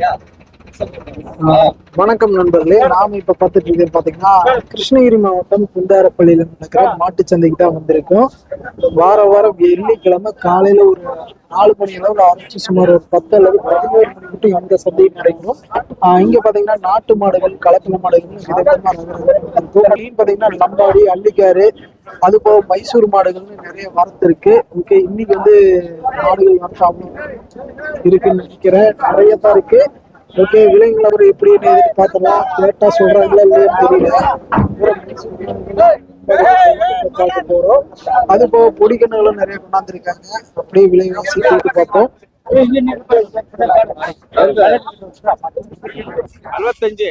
Yeah. வணக்கம் நண்பர்களே. நாம இப்ப பாத்துட்டு இருக்கிறது பாத்தீங்கன்னா கிருஷ்ணகிரி மாவட்டம் குந்தாரப்பள்ளியில நடக்கிற மாட்டு சந்தைக்கு தான் வந்திருக்கோம். வார வாரம் வெள்ளிக்கிழமை காலையில ஒரு நாலு மணி அளவுல ஆரம்பிச்சு சுமார் ஒரு பத்து அல்லது பதினோரு மணி மட்டும் இந்த சந்தையும் நடக்கும் இங்க பாத்தீங்கன்னா நாட்டு மாடுகள் கலப்பின மாடுகள் விதவிதமா இருக்கும் பாத்தீங்கன்னா லம்பாடி அள்ளிக்காரு அது போக மைசூர் மாடுகள்னு நிறைய வரத்து இருக்கு. ஓகே இன்னைக்கு வந்து மாடுகள் வரத்து அவ்வளோ இருக்குன்னு நினைக்கிறேன். நிறைய தான் இருக்கு. ஓகே விலங்குகள் அவர் எப்படி பார்த்தலாம் கேட்டா சொல்றாங்களா இல்லையான்னு தெரியல. பார்க்க போறோம். அது போக பொடிக்கணுகளும் நிறைய கொண்டாந்துருக்காங்க. அப்படியே விலங்குகள் சீக்கிரத்து பார்ப்போம். அறுபத்தஞ்சு.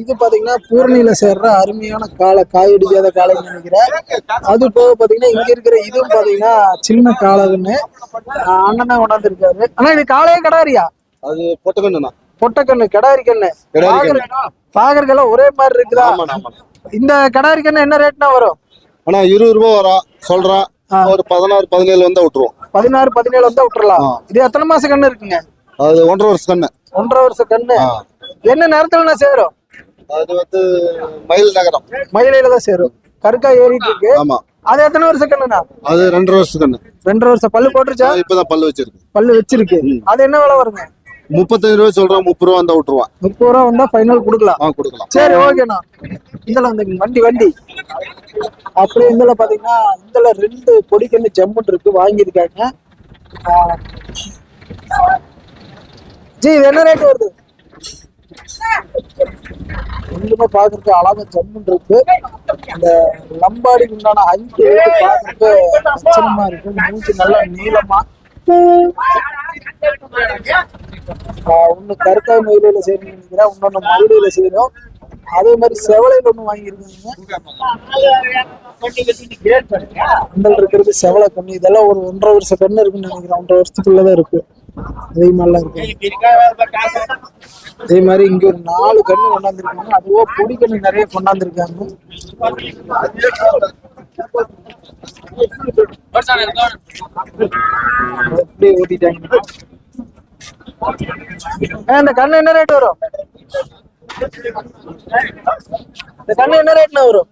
இது பாத்தீங்கன்னா பூரணியில சேர்ற அருமையான காளை காயடிக்காத காளைன்னு நினைக்கிறேன். அது போக பாத்தீங்கன்னா இங்க இருக்கிற இதுவும் பாத்தீங்கன்னா சின்ன ஆஹ் அண்ணன் கொண்டாந்துருக்காரு ஆனா இது காளையே கடாரியா? அது பொட்டக்கண்ணுண்ணா பொட்டக்கண்ணு கிடாரி கண்ணு. பாக்குறதுக்கெல்லாம் ஒரே மாதிரி இருக்குதா? இந்த கிடாரி கண்ணு என்ன ரேட்னா வரும்? ஆனா இருபது ரூபா வரும் சொல்றேன். ஒரு பதினாறு பதினேழு வந்தா விட்டுருவோம். பதினாறு பதினேழு வந்தா விட்டுறலாம். இது எத்தனை மாசம் கண்ணு இருக்குங்க? அது ஒன்றரை வருஷம் கண்ணு. ஒன்றரை வருஷம் கண்ணு. என்ன நேரத்துல நான் சேரும்? அது வந்து மயில் நகரம். மயிலையில தான் சேரும். கருக்கா ஏறிட்டு இருக்கு. ஆமா. அது எத்தனை வருஷம் கண்ணுண்ணா? அது ரெண்டரை வருஷம் கண்ணு. ரெண்டரை வருஷம். பல்லு போட்டுருச்சா? இப்பதான் பல்லு வச்சிருக்கு. பல்லு வச்சிருக்கு. அது என்ன விலை வருங்க? முப்பத்தஞ்சு ரூபா சொல்றேன் முப்பது ரூபா வந்தா விட்டுருவான். முப்பது ரூபா வந்தா ஃபைனல் கொடுக்கலாம். ஆ கொடுக்கலாம். சரி ஓகேண்ணா. இதுல வந்து வண்டி வண்டி. அப்படியே இதுல பாத்தீங்கன்னா இதுல ரெண்டு பொடிக்கண்ணு ஜம்முன் இருக்கு. வாங்கியிருக்காங்க. ஜி இது என்ன ரேட் வருது? ரெண்டுமே பாக்குறதுக்கு அழகா ஜம்முன் இருக்கு. அந்த லம்பாடிக்கு உண்டான ஹைட் பாக்குறதுக்கு லட்சணமா இருக்கு. மூச்சு நல்லா நீளமா. ஒண்ணு கருக்காய் மயிலையில செய்யணும்னு நினைக்கிறேன். இன்னொன்னு மயிலையில செய்யணும். அதே மாதிரி செவலையில ஒண்ணு வாங்கியிருக்காங்க. இருக்கிறது செவலை கண்ணு. இதெல்லாம் ஒரு ஒன்றரை வருஷம் கண்ணு இருக்குன்னு நினைக்கிறேன். ஒன்றரை வருஷத்துக்குள்ளதான் இருக்கு. அதே மாதிரிலாம் இருக்கு. அதே மாதிரி இங்க ஒரு நாலு கண்ணு கொண்டாந்துருக்காங்க. அதுவோ பொடி கண்ணு நிறைய கொண்டாந்துருக்காங்க. அப்படியே ஓட்டிட்டாங்க. இந்த கண்ணு என்ன ரேட் வரும்? இந்த கண்ணு என்ன ரேட்னா வரும்?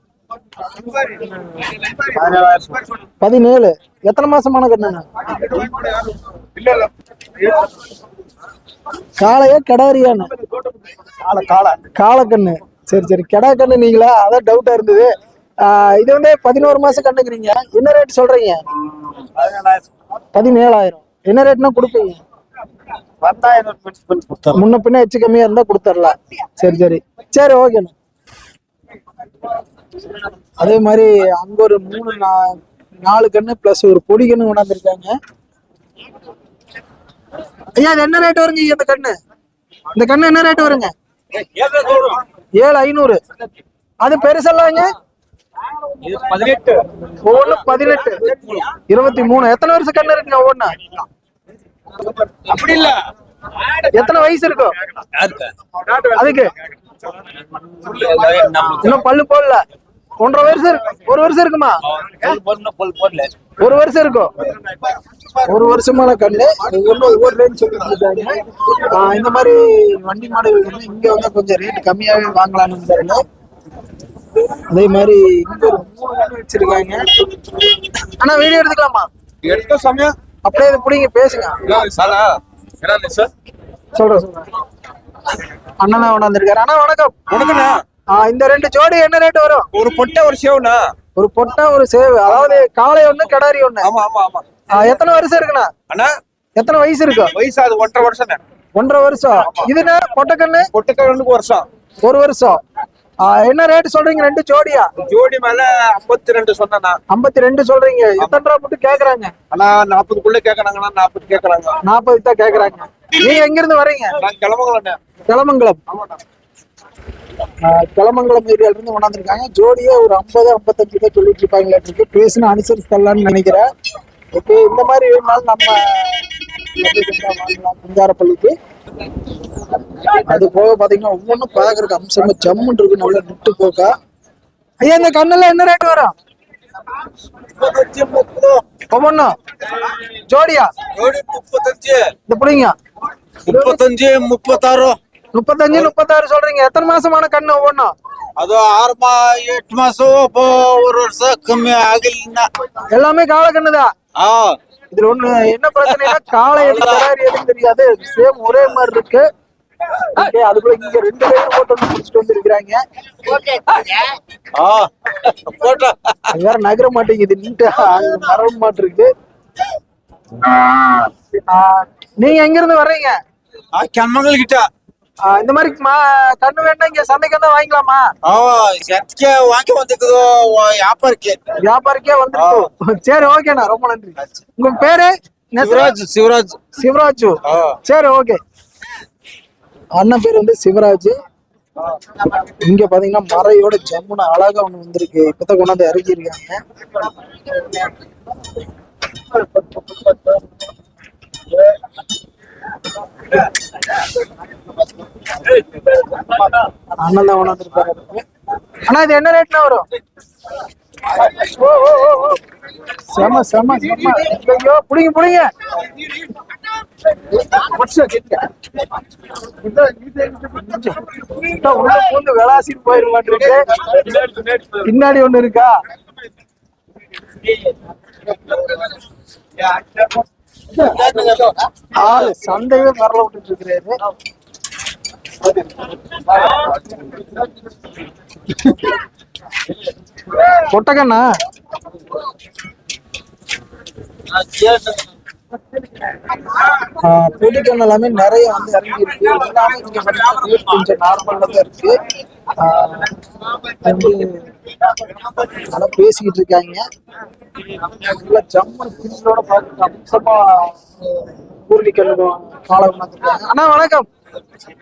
பதினேழு. எத்தனை மாசமான கண்ணுங்க காளையா கிடாரியான்னு? காளக்கண்ணு. சரி சரி. கிடா கண்ணு நீங்களா? அதான் டவுட்டா இருந்தது. இது வந்து பதினோரு மாசம் கண்ணுக்குறீங்க என்ன ரேட் சொல்றீங்க? பதினேழாயிரம். என்ன ரேட்னா கொடுப்பீங்க? முன்ன பின்ன எச்சு கம்மியா இருந்தா கொடுத்துடலாம். சரி சரி. சரி ஓகேண்ணா அதே மாதிரி அங்க ஒரு மூணு நாலு கண்ணு பிளஸ் ஒரு பொடி கண்ணு கொண்டாந்துருக்காங்க. ஐயா இது என்ன ரேட் வருங்க இந்த கண்ணு இந்த கண்ணு என்ன ரேட் வருங்க? ஏழு ஐநூறு. அது பெருசல்லாங்க? பதினெட்டு ஒவ்வொன்னு பதினெட்டு. இருபத்தி மூணு. எத்தனை வருஷம் கண்ணு இருக்குங்க ஒவ்வொன்னு அப்படி இல்ல எத்தனை வயசு இருக்கும்? அதுக்கு. இன்னும் பல்லு போடல. ஒன்றரை வருஷம் இருக்கு. ஒரு வருஷம் இருக்குமா? ஒரு வருஷம் இருக்கும். ஒரு வருஷமான கண்ணு. ஒவ்வொன்றும் ஒவ்வொரு ரேட் சொல்லிட்டு ஆஹ் இந்த மாதிரி வண்டி மாடுகள் வந்து இங்க வந்து கொஞ்சம் ரேட் கம்மியாவே வாங்கலாம்னு தெரியல அதே மாதிரி இங்க ஒரு மூணு கண்ணு வச்சிருக்காங்க. ஆனா வீடியோ எடுத்துக்கலாமா? எடுத்த சமயம் அப்படியே இதை பிடிங்க பேசுங்க. சொல்றேன் சொல்றேன். அண்ணனா கொண்டாந்துருக்காரு அண்ணா வணக்கம். கொடுக்கண்ணா ஆஹ் இந்த ரெண்டு ஜோடி என்ன ரேட் வரும்? ஒரு பொட்டை ஒரு சேவுண்ணா. ஒரு பொட்டா ஒரு சேவு. அதாவது காளை ஒண்ணு கிடாரி ஒண்ணு. ஆமா ஆமா ஆமா. எத்தனை வருஷம் இருக்குண்ணா? அண்ணா. எத்தனை வயசு இருக்கும் வயசு அது ஒன்றரை வருஷம் ஒன்றரை வருஷம். இதுனா பொட்டக்கண்ணு? பொட்டுக்கண்ணுக்கு வருஷம். ஒரு வருஷம். என்ன ரேட் சொல்றீங்க ரெண்டு ஜோடியா? ஜோடி மேல ஐம்பத்தி ரெண்டு சொன்னா ஐம்பத்தி ரெண்டு சொல்றீங்க. எத்தனை ரூபா மட்டும் கேக்குறாங்க? ஆனா நாற்பதுக்குள்ள கேக்குறாங்கன்னா நாற்பது கேக்குறாங்க. நாற்பது தான் கேக்குறாங்க. நீங்க எங்க இருந்து வர்றீங்க நான் கிளம்புங்களேன் கிளமங்கலம். ஆஹ் கிளமங்கலம் ஏரியால இருந்து கொண்டாந்துருக்காங்க. ஜோடியே ஒரு ஐம்பது ஐம்பத்தஞ்சு சொல்லிட்டு இருப்பாங்களே இருக்கு. பேசுன அனுசரிச்சு நினைக்கிறேன். ஓகே இந்த மாதிரி வேணுனாலும் நம்ம குஞ்சாரப்பள்ளிக்கு. அது போக பாத்தீங்கன்னா ஒவ்வொன்றும் பாக்குறதுக்கு அம்சமா ஜம்முன்னு இருக்கு. நல்ல நிட்டு போக்கா ஐயா இந்த கண்ணெல்லாம் என்ன ரேட் வரும்? ஒவ்வொன்னு ஜோடியா? ஜோடி முப்பத்தஞ்சு. முப்பத்தஞ்சு முப்பத்தாறு. முப்பத்தஞ்சு முப்பத்தாறு சொல்றீங்க. எத்தனை மாசமான கண்ணு ஒவ்வொன்றும் அது ஆறு மா எட்டு மாசம். ஒரு வருஷம் கம்மி ஆகலன்னா. எல்லாமே கால கண்ணுதான் ஆ. இதுல ஒண்ணு என்ன பிரச்சனைனா காலை எது தெரியாது. சேம் ஒரே மாதிரி இருக்கு. அதுக்குள்ள இங்க ரெண்டு பேரும் போட்டு ஒன்று முடிச்சுட்டு வந்துருக்கிறாங்க. ஆ. வேற நகர மாட்டேங்குது நீட்டா மரவ மாட்டிருக்கு. நீங்க எங்க இருந்து வர்றீங்க கம்மங்கல் கிட்ட. இந்த மாதிரி கண்ணு வேண்டாம் இங்க சந்தைக்கு வந்தா வாங்கிக்கலாமா? சத்திக்கே வாங்கி வந்துக்குதோ வியாபாரிக்கே. வியாபாரிக்கே வந்துருக்கோம். சரி ஓகேண்ணா ரொம்ப நன்றி. உங்க பேரு? சிவராஜ் சிவராஜ். சிவராஜ். சரி ஓகே அண்ணன் பேர் வந்து சிவராஜ். இங்க பாத்தீங்கன்னா மறையோட ஜம்முன்னு அழகா ஒண்ணு வந்திருக்கு. இப்பதான் கொண்டாந்து இறக்கி இருக்காங்க அண்ணன் தான் கொண்டாந்து அண்ணா இது என்ன ரேட்னா வரும்? செம செம செம. ஐயோ புடிங்க புடிங்க. விளாசிட்டு பின்னாடி ஒண்ணு இருக்கா? ஆளு சந்தையே வரல விட்டுட்டு இருக்கிறாரு. கொட்டக்கண்ணா பொடிக்கண் எல்லாமே நிறைய வந்து இறங்கி இருக்கு எல்லாமே இங்க rate கொஞ்சம் நார்மல்ல தான் இருக்கு. நல்லா பேசிக்கிட்டு இருக்காங்க. நல்லா ஜம்மன் பிரிச்சோட பார்த்து அம்சமா பூர்ணிக்கண்ணு காலை உணர்ந்துருக்காங்க அண்ணா வணக்கம்.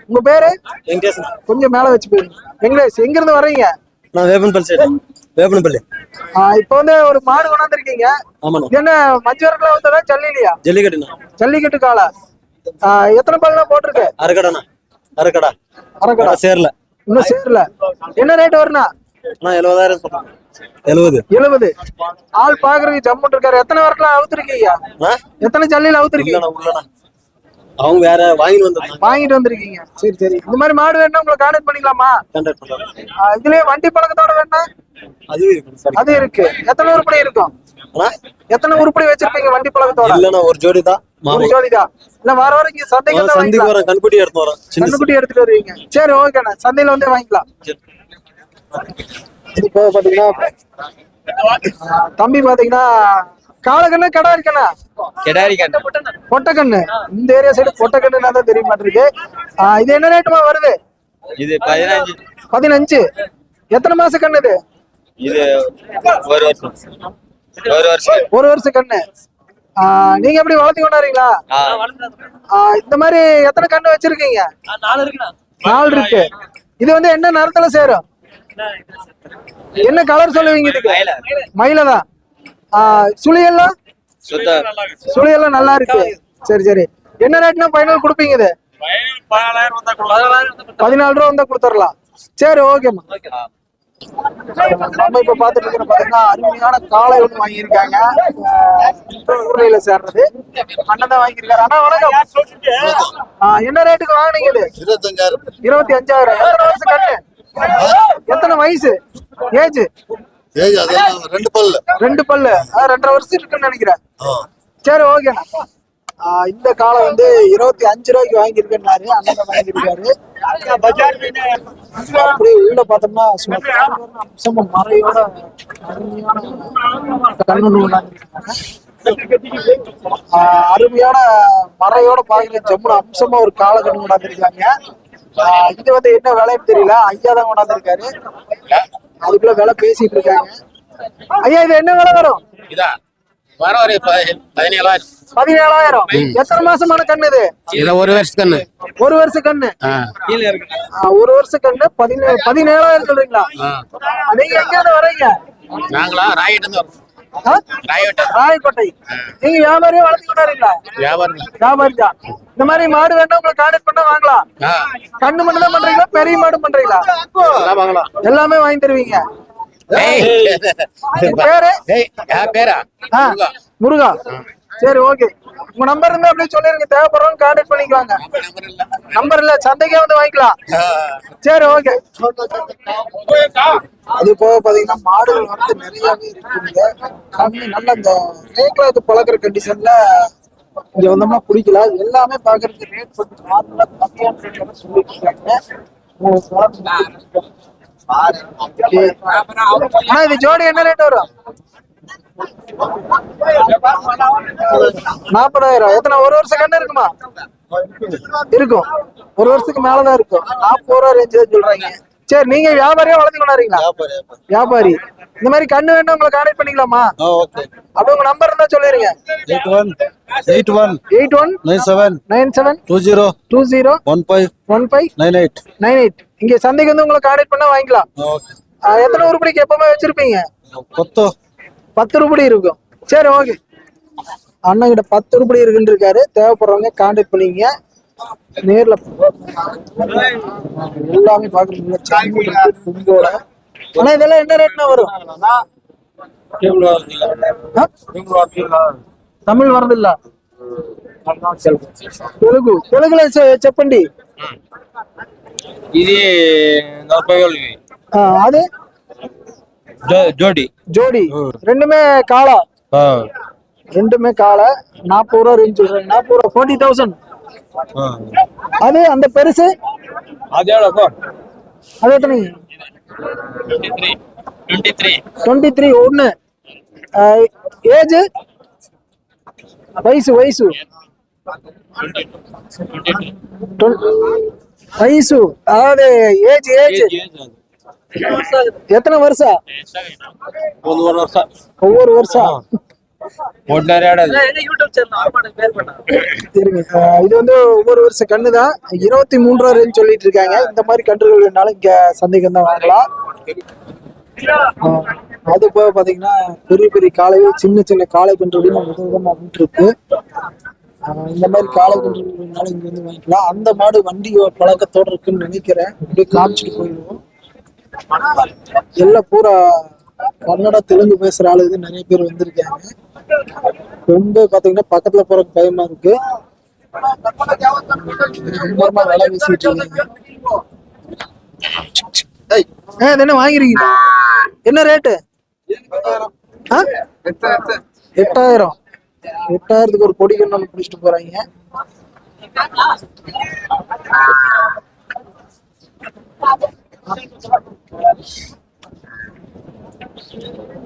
உங்க பேரு? கொஞ்சம் மேல வச்சு போயிருங்க வெங்கடேஷ் எங்க இருந்து வர்றீங்க? நான் வேப்பன்பள்ளி சைடு வேப்பனப்பள்ளி ஆஹ் இப்போ வந்து ஒரு மாடு கொண்டாந்துருக்கீங்க. என்ன மஞ்சு வரக்குல வந்ததா ஜல்லிலையா ஜல்லிக்கட்டுண்ணா. ஜல்லிக்கட்டு காலை ஆஹ் எத்தனை பல்லாம் போட்டிருக்கு? அரைக்கடாண்ணா. அரைக்கடா. அரைக்கடா. சேரல. இன்னும் சேரல. என்ன ரேட் வருண்ணா? அண்ணா எழுபதாயிரம் சொல்றேன் எழுபது எழுபது ஆள் பாக்குறதுக்கு ஜம்முன் இருக்காரு எத்தனை வரக்குல அவுத்துருக்கீங்க? எத்தனை ஜல்லியில அவுத்துருக்கீங்க? உள்ளண்ணா. அவங்க வேற வாங்கிட்டு வந்திருந்தாங்க. வாங்கிட்டு வந்திருக்கீங்க. சரி சரி. இந்த மாதிரி மாடு வேணா உங்களை கான்டாக்ட் பண்ணிக்கலாமா? கான்டாக்ட் ஆஹ் இதுலயே வண்டி பழக்கத்தோட வேணா அதுவும் இருக்கு. அது இருக்கு. எத்தனை உருப்படி இருக்கும்? எத்தனை உருப்படி வச்சிருக்கீங்க வண்டி பழக்கத்தோட? இல்லண்ணா ஒரு ஜோடி தான் ஒரு மாமா. ஜோடிதான். இல்ல வார வாரம் இங்க சந்தைக்கு தான் சந்திக்கு வரேன் கண்குட்டி எடுத்து வரேன் சின்ன கண்ணுக்குட்டி எடுத்துட்டு வருவீங்க. சரி ஓகேண்ணா சந்தையில வந்து வாங்கிக்கலாம். இது போக பாத்தீங்கன்னா தம்பி பாத்தீங்கன்னா காலக்கண்ணு கடை இருக்கண்ணா கெடாரி பொட்டக்கண்ணு. இந்த ஏரியா சைடு பொட்டக்கண்ணுனா தான் தெரிய மாட்டிருக்கு ஆஹ் இது என்ன ரேட்டுமா வருது? இது பதினஞ்சு. பதினஞ்சு. எத்தனை மாச கண்ணு இது? இது ஒரு வருஷம். ஒரு வருஷம். ஒரு வருஷம் கண்ணு. நீங்க எப்படி வளர்த்தி கொண்டாடுறீங்களா? ஆஹ் இந்த மாதிரி எத்தனை கண்ணு வச்சிருக்கீங்க? நாலு இருக்கு. இது வந்து என்ன நிறத்துல சேரும்? என்ன கலர் சொல்லுவீங்க இதுக்கு? மயிலதான் ஆஹ் சுழியெல்லாம்? சுத்த. சுழியெல்லாம் நல்லா இருக்கு. சரி சரி. என்ன ரேட்னா ஃபைனல் கொடுப்பீங்க இது? பதினாலு ரூபா வந்தா கொடுத்துடலாம். சரி ஓகேம்மா நம்ம இப்ப பாத்துட்டு இருக்கிற பாத்தீங்கன்னா அருமையான காளை ஒண்ணு வாங்கியிருக்காங்க. ஆஹ் ஊர்லையில சேர்றது. அண்ணன் தான் வாங்கியிருக்காரு. அண்ணா வணக்கம். ஆஹ் என்ன ரேட்டுக்கு வாங்குனீங்க இது? இருபத்தஞ்சாயிரம். இருபத்தி அஞ்சாயிரம். எத்தனை வருஷம் கண்ணு? எத்தனை வயசு? ஏஜ்? ரெண்டு பல்லு? ரெண்டு பல்லு. ரெண்டரை வருஷம் இருக்குன்னு நினைக்கிறேன். சரி ஓகேண்ணா இந்த காலை வந்து இருபத்தி அஞ்சு ரூபாய்க்கு வாங்கியிருக்கேன்னாரு. அண்ணன் வாங்கியிருக்காரு. அப்படியே உள்ள பார்த்தோம்னா சும்மா அம்சமா மறையோட அருமையான மறையோட பாக்குற ஜம்முன அம்சமா ஒரு காலை கண்ணு கொண்டாந்துருக்காங்க. இது வந்து என்ன விலைன்னு தெரியல. ஐயா தான் கொண்டாந்துருக்காரு. அதுக்குள்ள விலை பேசிட்டு இருக்காங்க. ஐயா இது என்ன விலை வரும்? இதா வர ஒரு பதினேழாயிரம். பதினேழாயிரம். எத்தனை மாசமான கண்ணு இது? இத ஒரு வருஷத்துக்கு ஒரு வருஷ கண்ணு? ஒரு வருஷ கண்ணு பதினே பதினேழாயிரம் சொல்றீங்களா. நீங்க எங்க வர்றீங்க நாங்களா ராயிட்டு ராயக்கோட்டை நீங்க வியாபாரியா வளர்த்து கொண்டாருங்களா. வியாபாரி தான் இந்த மாதிரி மாடு வேணா உங்களை கான்டாக்ட் பண்ணா வாங்கலாம். கண்ணு மட்டும் தான் பண்றீங்களா? பெரிய மாடு பண்றீங்களா? எல்லாம் வாங்கி தருவீங்க. பேரு? பேரா? முருகா. சரி ஓகே உங்க நம்பர் இருந்தா அப்படியே சொல்லிருங்க. தேவைப்படுறவங்க கான்டாக்ட் பண்ணிக்குவாங்க நம்பர் இல்ல சந்தைக்கே வந்து வாங்கிக்கலாம். சரி ஓகே அது போக பாத்தீங்கன்னா மாடுகள் வந்து நிறையவே இருக்குங்க. கண்ணு நல்ல இந்த ரேக்லாக்கு பழக்கிற கண்டிஷன்ல இங்க வந்தோம்னா பிடிக்கல. எல்லாமே பாக்குறதுக்கு ரேட் கொஞ்சம் நார்மலா கம்மியான ரேட்ல சொல்லிட்டு இருக்காங்க. ஆனா இது ஜோடி என்ன ரேட் வரும்? நாற்பதாயிரம் எத்தனை ஒரு வருஷம் கண்ணு இருக்குமா? இருக்கும். ஒரு வருஷத்துக்கு மேலதான் இருக்கும். நாற்பது ரூபா ரேஞ்சு சொல்றாங்க. சரி நீங்க வியாபாரியா வளர்த்து கொண்டாடுறீங்களா வியாபாரி இந்த மாதிரி கண்ணு வேணும் உங்களை கான்டாக்ட் பண்ணிக்கலாமா? ஓகே. அப்ப உங்க நம்பர் இருந்தா சொல்லிருங்க. Eight one eight one eight one nine seven nine seven two zero two zero one five one five nine eight. Nine eight. இங்க சந்தைக்கு வந்து உங்களை கான்டாக்ட் பண்ணா வாங்கிக்கலாம். எத்தனை உருப்படிக்கு எப்பவுமே வச்சிருப்பீங்க? கொத்து பத்து ரூபாய் இருக்கும் சரி ஓகே அண்ணன் கிட்ட பத்து ரூபாய் இருக்குன்னு இருக்காரு தேவைப்படுறவங்க கான்டாக்ட் பண்ணிங்க நேர்ல எல்லாமே பாக்குறீங்க செம்மீன் இருக்கு, துண்டோட ஆனா இதெல்லாம் என்ன ரேட்னா வரும் ஆ? தமிழ் வரது இல்ல தெலுங்கு தெலுங்குல செ- చెప్పండి ఇది నలభై వేలు ஆ, ஜோடி. ஜோடி. ரெண்டுமே காளா ரெண்டுமே காளை நாற்பது ரூபா ரேஞ்ச் சொல்றாங்க நாற்பது ரூபா ஃபோர்ட்டி தௌசண்ட் அது அந்த பெருசு? அது எவ்வளோ அது எத்தனை? டுவெண்ட்டி த்ரீ ஒன்று ஏஜ்? வயசு வயசு. வயசு. அதாவது ஏஜ் ஏஜ். எத்தனை வருஷம்? ஒவ்வொரு வருஷம். ஒவ்வொரு வருஷம். இது வந்து ஒவ்வொரு வருஷம் கண்ணு இருபத்தி மூன்றாயிரம் சொல்லிட்டு இருக்காங்க. இந்த மாதிரி கன்றுகள் இங்க சந்தைக்கு தான் வாங்கலாம். அது போக பாத்தீங்கன்னா பெரிய பெரிய காலையில் சின்ன சின்ன காலை கன்றுகள் வித விதமா இந்த மாதிரி காலை கன்றுகள் இங்க வந்து வாங்கிக்கலாம். அந்த மாடு வண்டி பழக்கத்தோடு இருக்குன்னு நினைக்கிறேன். அப்படியே காமிச்சிட்டு போயிடுவோம். எல்லாம் பூரா கன்னடா தெலுங்கு பேசுற ஆளு இது நிறைய பேர் வந்திருக்காங்க. ரொம்ப பாத்தீங்கன்னா பக்கத்துல போறதுக்கு பயமா இருக்கு. விலை இருக்காங்க. என்ன வாங்கிருக்கீங்க? என்ன ரேட்டு எட்டாயிரம். எட்டாயிரத்துக்கு ஒரு கொடி கண்ணு பிடிச்சிட்டு போறாங்க.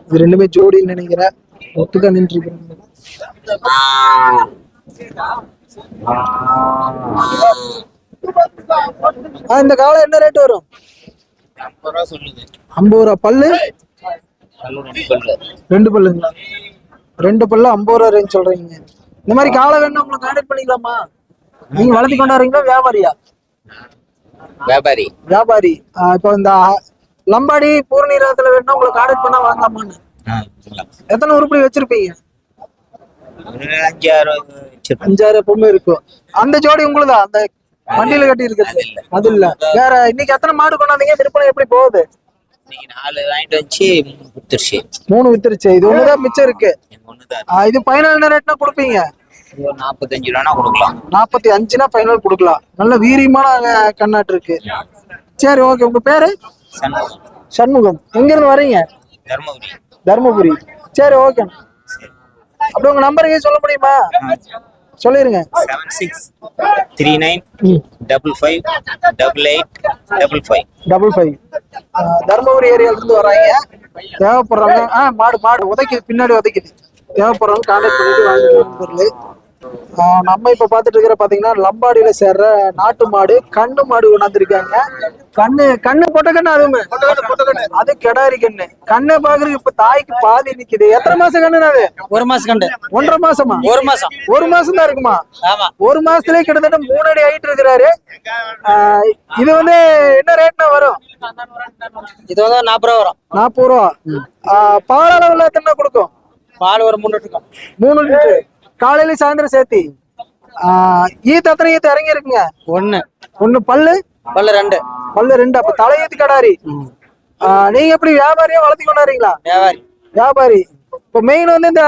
இது ரெண்டுமே ஜோடின்னு நினைக்கிறேன். ஒட்டுக்கா நின்று இந்த காலை என்ன ரேட் வரும்? ஐம்பது ரூபா பல்லு? ரெண்டு பல்லுங்களா? ரெண்டு பல்லு ஐம்பது ரூபா ரேஞ்ச் சொல்றீங்க. இந்த மாதிரி காலை வேணும் உங்களுக்கு கான்டாக்ட் பண்ணிக்கலாமா? நீங்க வளர்த்தி கொண்டாடுறீங்களா வியாபாரியா? வியாபாரி. வியாபாரி. இப்போ இந்த லம்பாடி பூர்ணி ரகத்துல உங்களுக்கு ஆர்டர் பண்ணா வாங்கலாமான்னு. எத்தனை உருப்படி வச்சிருப்பீங்க? அஞ்சாறு பொம்மை இருக்கும். அந்த ஜோடி உங்களுதா? அந்த வண்டியில கட்டி இருக்குது அது இல்ல. வேற இன்னைக்கு எத்தனை மாடு கொண்டாந்தீங்க? விற்பனை எப்படி போகுது? மூணு வித்துருச்சு. இது ஒண்ணுதான் மிச்சம் இருக்கு. இது பைனல் ரேட்னா கொடுப்பீங்க? நாற்பத்தஞ்சு ரூபானா கொடுக்கலாம். நாற்பத்தி அஞ்சுனா ஃபைனல் கொடுக்கலாம். நல்ல வீரியமான கண்ணாட்டு இருக்கு. சரி ஓகே உங்க பேரு? சண்முகம். எங்க இருந்து வரீங்க தர்மபுரி. தருமபுரி. சரி ஓகே அப்படி உங்க நம்பருக்கு சொல்ல முடியுமா? சொல்லிருங்க. Seven six three nine double five double eight double five double five Dharmapuri ஏரியால இருந்து வராங்க தேவைப்படுறவங்க ஆ மாடு மாடு உதைக்குது. பின்னாடி உதைக்குது. தேவைப்படுறவங்க கான்டாக்ட் பண்ணிட்டு பொருள் நம்ம இப்ப பாத்துட்டு இருக்கிற பாத்தீங்கன்னா லம்பாடியில சேர்ற நாட்டு மாடு கண்ணு மாடு கொண்டாந்துருக்காங்க கண்ணு கண்ணு பொட்ட கண்ணு அதுவுமே அது கெடாரி கண்ணு. கண்ணை பாக்குறதுக்கு இப்ப தாய்க்கு பாதி நிக்குது. எத்தனை மாசம் கண்ணு அது? ஒரு மாசம் கண்டு ஒன்றரை மாசமா? ஒரு மாசம். ஒரு மாசம் தான் இருக்குமா? ஆமா. ஒரு மாசத்துலயே கிட்டத்தட்ட மூணு அடி ஆயிட்டு இருக்கிறாரு. ஆஹ் இது வந்து என்ன ரேட்னா வரும்? இது வந்து நாற்பது ரூபா வரும். நாற்பது ரூபா. ஆஹ் பால் அளவுல எத்தனை கொடுக்கும்? பால் ஒரு மூணு இருக்கும் மூணு லிட்டரு. காலையில சாயந்தரம் சேர்த்தி. ஆஹ் ஈத்து எத்தனை ஈத்து? இறங்கி இருக்குங்க. ஒண்ணு. ஒண்ணு பல்லு? பல்லு ரெண்டு. பல்லு ரெண்டு. அப்ப தலையீத்து கடாரி. ஆஹ் நீங்க எப்படி வியாபாரியா வளர்த்தி கொண்டாடுறீங்களா? வியாபாரி. வியாபாரி. இப்போ மெயின் வந்து இந்த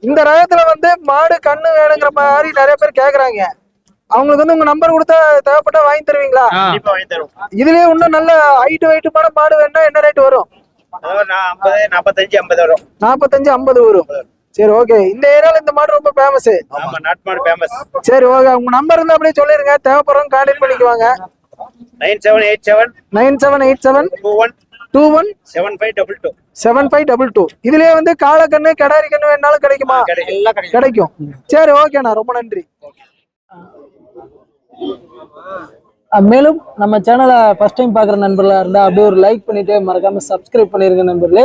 இந்த ரகத்துல வந்து மாடு கண்ணு வேணுங்கிற மாதிரி நிறைய பேர் கேக்குறாங்க. அவங்களுக்கு வந்து உங்க நம்பர் கொடுத்தா தேவைப்பட்டா வாங்கி தருவீங்களா? கண்டிப்பா வாங்கி தருவோம். இதுலயே இன்னும் நல்ல ஹைட் வெயிட்டுமான மாடு வேணா என்ன ரேட் வரும்? அதாவது நான் ஐம்பது நாற்பத்தஞ்சு ஐம்பது வரும். நாற்பத்தஞ்சு ஐம்பது வரும். சரி ஓகே இந்த ஏரியால இந்த மாடு ரொம்ப ஃபேமஸ் ஆமா நாட்டு மாடு ஃபேமஸ் சரி ஓகே உங்க நம்பர் இருந்தா அப்படியே சொல்லிருங்க. தேவைப்படுறவங்க கான்டாக்ட் பண்ணிக்குவாங்க. Nine seven eight seven nine seven eight seven two one two one seven five double two seven five double two இதுலயே வந்து காளக்கண்ணு கிடாரி கண்ணு வேணாலும் கிடைக்குமா? கிடைக்கும். எல்லாம் கிடைக்கும். கிடைக்கும். சரி ஓகேண்ணா ரொம்ப நன்றி. மேலும் நம்ம சேனலை ஃபர்ஸ்ட் டைம் பார்க்குற நண்பர்களாக இருந்தால் அப்படியே ஒரு லைக் பண்ணிட்டு மறக்காம சப்ஸ்கிரைப் பண்ணிருங்க நண்பர்களே.